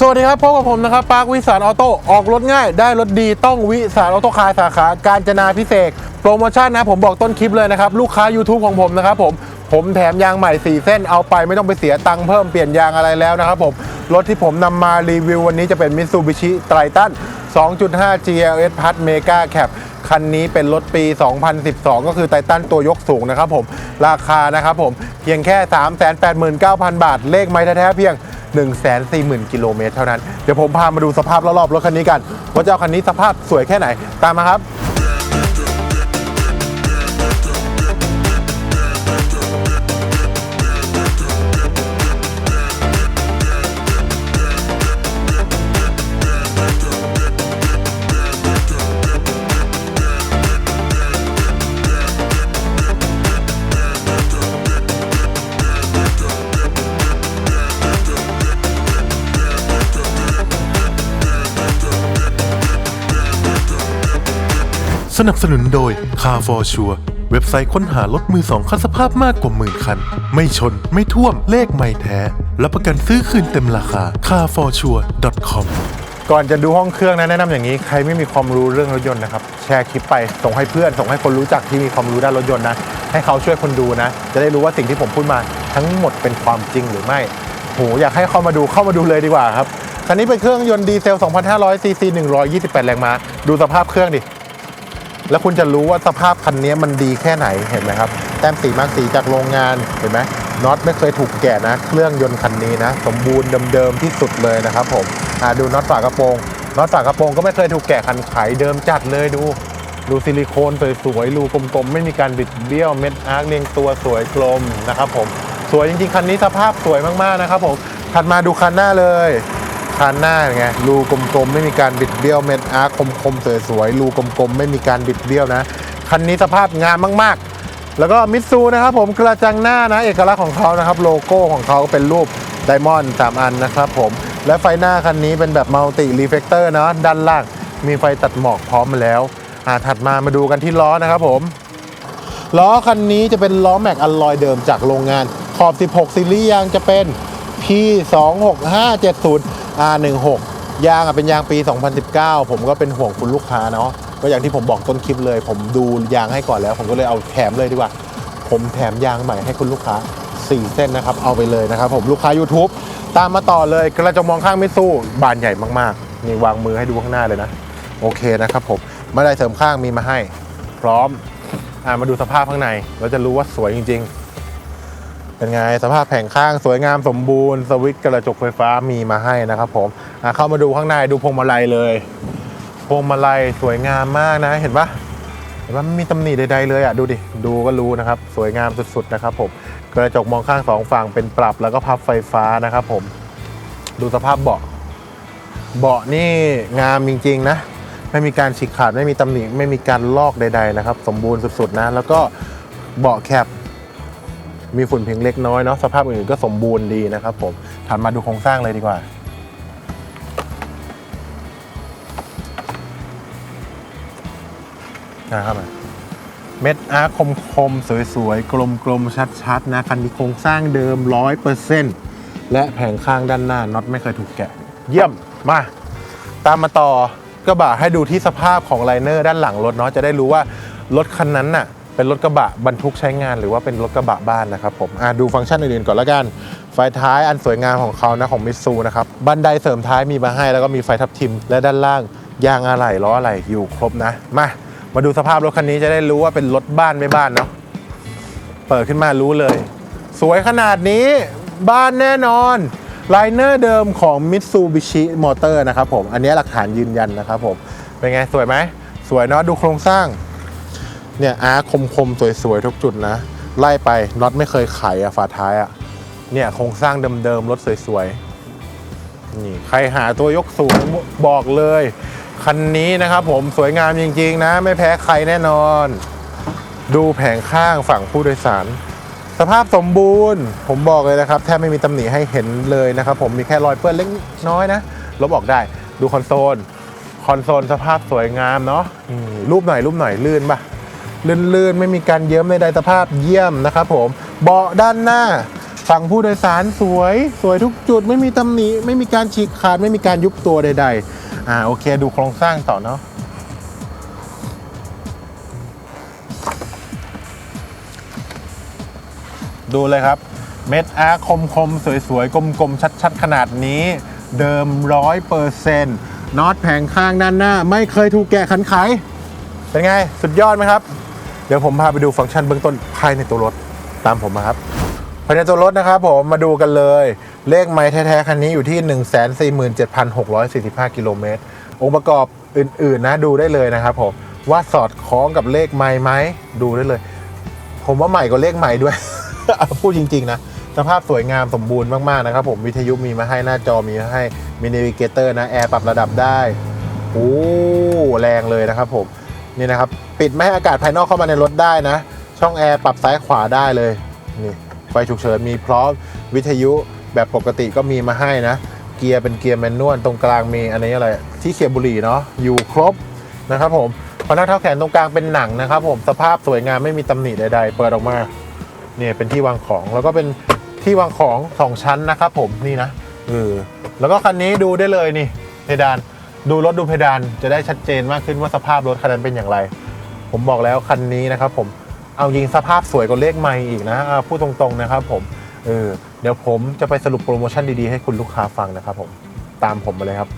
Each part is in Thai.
สวัสดีครับพบกับผมนะครับปาร์ควิสารออโต้ออกรถง่าย ได้รถดีต้องวิสารออโต้คาร์สาขาการจนาพิเศษโปรโมชั่นนะผมบอกต้นคลิปเลยนะครับ ลูกค้า YouTube ของผมนะครับผมผมแถมยางใหม่ 4 เส้นเอาไปไม่ต้องไปเสียตังค์เพิ่มเปลี่ยนยางอะไรแล้วนะครับผมรถที่ผมนำมารีวิววันนี้จะเป็น Mitsubishi Triton 2.5 GLS Plus Mega Cab คันนี้เป็นรถปี 2012 ก็คือไททันตัวยกสูงนะครับผมราคานะครับผมเพียงแค่ 389,000 บาท เลขไม้แท้ๆเพียง 140,000 กิโลเมตรเท่านั้น เดี๋ยวผมพามาดูสภาพรอบๆรถคันนี้กัน ว่าเจ้าคันนี้สภาพสวยแค่ไหน ตามมาครับ สนับสนุนโดย Car for Sure เว็บไซต์ค้นหารถมือสองคันสภาพมากกว่าหมื่นคัน ไม่ชนไม่ท่วมเลขไม่แท้รับประกันซื้อคืนเต็มราคา carforsure.com ก่อนจะดูห้องเครื่องนะแนะนำอย่างนี้ใครไม่มีความรู้เรื่องรถยนต์นะครับ แชร์คลิปไปส่งให้เพื่อน ส่งให้คนรู้จักที่มีความรู้ด้านรถยนต์นะ ให้เขาช่วยคนดูนะ จะได้รู้ว่าสิ่งที่ผมพูดมาทั้งหมดเป็นความจริงหรือไม่โหอยากให้เข้ามาดูเข้ามาดูเลยดีกว่าครับคันนี้เป็นเครื่องยนต์ดีเซล 2,500ซีซี128 แรงม้าดูสภาพเครื่องดิ แล้วคุณจะรู้ว่าสภาพคันนี้มันดีแค่ไหนเห็นไหมครับ แต้มสีมากสีจากโรงงานเห็นไหมน็อตไม่เคยถูกแกะนะ เครื่องยนต์คันนี้นะ สมบูรณ์เดิมๆที่สุดเลยนะครับผมอ่าดูน็อตฝากระโปรงน็อตฝากระโปรงก็ไม่เคยถูกแกะคันไขเดิมจัดเลยดู ดูซิลิโคนสวยๆรูกลมๆไม่มีการบิดเบี้ยวเม็ดอาร์คเรียงตัวสวยกลมนะครับผมสวยจริงๆคันนี้สภาพสวยมากๆนะครับผมถัดมาดูคันหน้าเลย คันหน้าไงรูกลมๆ ไม่มีการบิดเบี้ยวเม็ดอาร์คคมๆสวยๆรูกลมๆ ไม่มีการบิดเบี้ยวนะ คันนี้สภาพงามมากๆ แล้วก็มิตซูนะครับผมกระจังหน้านะเอกลักษณ์ของเขานะครับโลโก้ของเขาเป็นรูปไดมอนด์สามอันนะครับผม และไฟหน้าคันนี้เป็นแบบมัลติรีเฟกเตอร์นะด้านล่างมีไฟตัดหมอกพร้อมมาแล้วอ่าถัดมามาดูกันที่ล้อนะครับผมล้อคันนี้จะเป็นล้อแม็กอลลอยเดิมจากโรงงานขอบ 16 ซีรีส์ยางจะเป็น P26570 R16 ยางอะเป็นยางปี 2019 ผมก็เป็นห่วงคุณลูกค้าเนาะก็อย่างที่ผมบอกต้นคลิปเลย ผมดูยางให้ก่อนแล้ว ผมก็เลยเอาแถมเลยดีกว่า ผมแถมยางใหม่ให้คุณลูกค้า 4 เส้นนะครับ เอาไปเลยนะครับ ผมลูกค้า YouTube ตามมาต่อเลยกระจกมองข้างไม่สู้บานใหญ่มากๆนี่วางมือให้ดูข้างหน้าเลยนะ โอเคนะครับผมมาได้เสริมข้างมีมาให้ พร้อมอ่ามาดูสภาพข้างในเราจะรู้ว่าสวยจริง ๆ เป็นไงสภาพแผงข้างสวยงามสมบูรณ์สวิตช์กระจกไฟฟ้ามีมาให้นะครับผมเข้ามาดูข้างในดูพวงมาลัยเลย พวงมาลัยสวยงามมากนะเห็นปะเห็นปะไม่มีตำหนิใดๆเลยอะดูดิดูก็รู้นะครับ สวยงามสุดๆนะครับผมกระจกมองข้างสองฝั่งเป็นปรับแล้วก็พับไฟฟ้านะครับผม ดูสภาพเบาะ เบาะนี่งามจริงๆนะไม่มีการฉีกขาดไม่มีตำหนิไม่มีการลอกใด ๆนะครับ สมบูรณ์สุดๆนะ แล้วก็เบาะแคป มีฝุ่นเพียงเล็กน้อยเนาะสภาพอื่นๆก็สมบูรณ์ดีนะครับผมถัดมาดูโครงสร้างเลยดีกว่า นะครับเม็ดอาร์คคมๆ สวยๆ กลมๆ ชัดๆ นะคันนี้โครงสร้างเดิม 100%และแผงข้างด้านหน้าน็อตไม่เคยถูกแกะ เยี่ยมมา ตามมาต่อกระบะให้ดูที่สภาพของไลเนอร์ด้านหลังรถเนาะจะได้รู้ว่ารถคันนั้นน่ะ เป็นรถกระบะบรรทุกใช้งานหรือว่าเป็นรถกระบะบ้านนะครับผมดูฟังก์ชันอื่นๆก่อนละกัน ไฟท้ายอันสวยงามของเขานะของมิตซูนะครับ บันไดเสริมท้ายมีมาให้แล้วก็มีไฟทับทิม และด้านล่างยางอะไหล่ล้ออะไหล่อยู่ครบนะ มา มาดูสภาพรถคันนี้จะได้รู้ว่าเป็นรถบ้านไม่บ้านเนาะ เปิดขึ้นมารู้เลย สวยขนาดนี้บ้านแน่นอนไลเนอร์เดิมของ Mitsubishi Motor นะครับผม อันนี้หลักฐานยืนยันนะครับผม เป็นไงสวยไหม สวยเนาะดูโครงสร้าง เนี่ยอาร์คมคมๆ สวยๆ ทุกจุดนะ ไล่ไปน็อตไม่เคยไขอะฝาท้ายอะเนี่ยโครงสร้างเดิมๆ รถสวยๆ นี่ใครหาตัวยกสูงบอกเลย คันนี้นะครับผมสวยงามจริงๆนะ ไม่แพ้ใครแน่นอน ดูแผงข้างฝั่งผู้โดยสาร สภาพสมบูรณ์ ผมบอกเลยนะครับ แทบไม่มีตำหนิให้เห็นเลยนะครับผมมีแค่รอยเปื้อนเล็กน้อยนะลบออกได้ดูคอนโซลคอนโซลสภาพสวยงามเนาะรูปหน่อยรูปหน่อยลื่นปะ ลื่นๆ ไม่มีการเยิ้มในใดสภาพเยี่ยมนะครับผมเบาะด้านหน้าฝั่งผู้โดยสารสวยสวยทุกจุดไม่มีตำหนิไม่มีการฉีกขาดไม่มีการยุบตัวใด ๆ อ่าโอเคดูโครงสร้างต่อเนาะดูเลยครับ เม็ดอาร์คมคมๆสวยๆ กลมๆ ชัดๆ ขนาดนี้ เดิมร้อยเปอร์เซ็นต์น็อตแผงข้างด้านหน้า ไม่เคยถูกแกะขันไข เป็นไง สุดยอดไหมครับ เดี๋ยวผมพาไปดูฟังก์ชันเบื้องต้นภายในตัวรถตามผมมาครับ ภายในตัวรถนะครับผมมาดูกันเลย เลขไม้แท้ๆคันนี้อยู่ที่ 147,645 กิโลเมตรองค์ประกอบอื่นๆนะดูได้เลยนะครับผมว่าสอดคล้องกับเลขไม้ไหมดูได้เลย ผมว่าใหม่กว่าเลขใหม่ด้วยพูดจริง ๆ นะสภาพสวยงามสมบูรณ์มาก ๆ นะครับผมวิทยุมีมาให้หน้าจอมีมาให้มีน a วิเกเตอร์นะ แอร์ปรับระดับได้โอ้แรงเลยนะครับผม นี่นะครับ ปิดไม่ให้อากาศภายนอกเข้ามาในรถได้นะ ช่องแอร์ปรับซ้ายขวาได้เลยนี่ไฟฉุกเฉินมีพร้อมวิทยุแบบปกติก็มีมาให้นะ เกียร์เป็นเกียร์แมนนวลตรงกลางมีอันนี้อะไร ที่เขียบบุหรี่เนาะอยู่ครบนะครับผมพนักเท้าแขนตรงกลางเป็นหนังนะครับ ผมสภาพสวยงามไม่มีตำหนิใดๆ เปิดออกมาเนี่ยเป็นที่วางของแล้วก็เป็นที่วางของสองชั้นนะครับผมนี่นะเออแล้วก็คันนี้ดูได้เลยนี่เพดาน ดูรถดูเพดานจะได้ชัดเจนมากขึ้นว่าสภาพรถคันนั้นเป็นอย่างไร ผมบอกแล้วคันนี้นะครับผมเอายิงสภาพสวยกว่าเลขไม่อีกนะพูดตรงๆนะครับผมเออเดี๋ยวผมจะไปสรุปโปรโมชั่นดีๆให้คุณลูกค้าฟังนะครับผมตามผมมาเลยครับ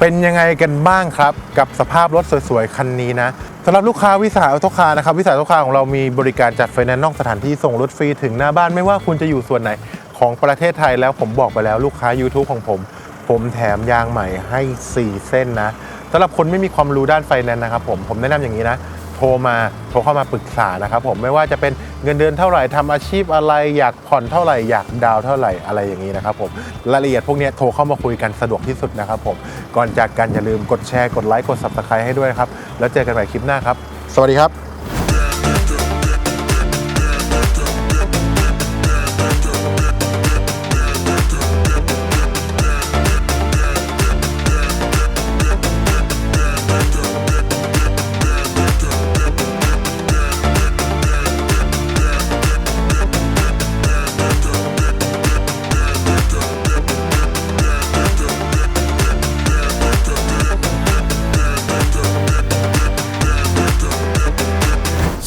เป็นยังไงกันบ้างครับ กับสภาพรถสวยๆ คันนี้นะสำหรับลูกค้าวิสาหออโตคานะครับ วิสาหออโตคาของเรามีบริการจัดไฟแนนซ์นอกสถานที่ส่งรถฟรีถึงหน้าบ้านไม่ว่าคุณจะอยู่ส่วนไหนของประเทศไทยแล้วผมบอกไปแล้วลูกค้า YouTube ของผม ผมแถมยางใหม่ให้ 4 เส้นนะสำหรับคนไม่มีความรู้ด้านไฟแนนซ์นะครับผมผมแนะนำอย่างนี้นะโทรมาโทรเข้ามาปรึกษานะครับผมไม่ว่าจะเป็นเงินเดือนเท่าไหร่ทำอาชีพอะไรอยากผ่อนเท่าไหร่อยากดาวเท่าไหร่อะไรอย่างนี้นะครับผมรายละเอียดพวกนี้โทรเข้ามาคุยกันสะดวกที่สุดนะครับผมก่อนจากกันอย่าลืมกดแชร์กดไลค์กด subscribe ให้ด้วยครับแล้วเจอกันใหม่คลิปหน้าครับ สวัสดีครับ